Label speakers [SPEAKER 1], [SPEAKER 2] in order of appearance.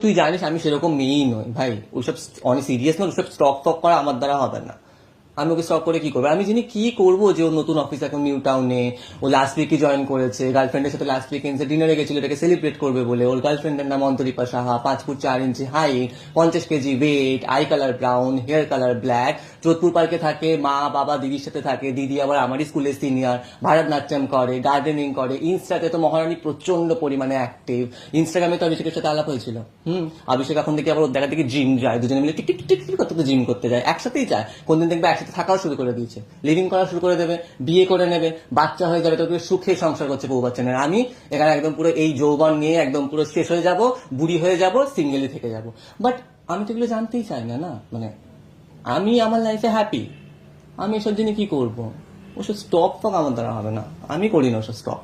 [SPEAKER 1] তুই জানিস আমি সেরকম মেয়েই নই, ভাই। ওইসব অনেক সিরিয়াস নয়, ওইসব স্টক টক করা আমার দ্বারা হবে না। আমি ওকে স্টক করে কি করব আমি জানি কি করব যে ও নতুন অফিস এখন নিউ টাউনে ও লাস্ট উইকই জয়েন করেছে গার্লফ্রেন্ডের সাথে লাস্ট উইক ডিনারে গেছিল এটাকে সেলিব্রেট করবে বলে ওর গার্লফ্রেন্ডের নাম অন্তরীপা সাহা পাঁচ ফুট চার ইঞ্চি হাইট পঞ্চাশ KG weight eye colour brown hair colour black Jodhpur পার্কে থাকে মা বাবা দিদির সাথে থাকে দিদি আবার আমারই স্কুলের সিনিয়র ভারতনাট্যম করে গার্ডেনিং করে ইনস্টাতে তো মহারানী প্রচণ্ড পরিমাণে অ্যাক্টিভ ইনস্টাগ্রামে তো অভিষেকের সাথে আলাপ হয়েছিল হুম অভিষেক এখন থেকে আবার ওর দেখা দেখি জিম যায় দুজনে মিলে টিক টিক টিক করতে জিম করতে যায় একসাথেই যায় কোনদিন দেখবে একসাথে থাকাও শুরু করে দিয়েছে। লিভিং করা শুরু করে দেবে, বিয়ে করে নেবে, বাচ্চা হয়ে যাবে, তো সুখে সংসার করছে বউ বাচ্চা আমি এখানে একদম পুরো এই যৌবন নিয়ে একদম পুরো শেষ হয়ে যাব, বুড়ি হয়ে যাব সিঙ্গেলি থেকে যাব। বাট আমি তো এগুলো জানতেই চাই না না? মানে আমি আমার লাইফে হ্যাপি আমি এসব জিনিস কি করব? ওসব স্টপ ফক আমার দ্বারা হবে না। আমি করি না ওসব স্টপ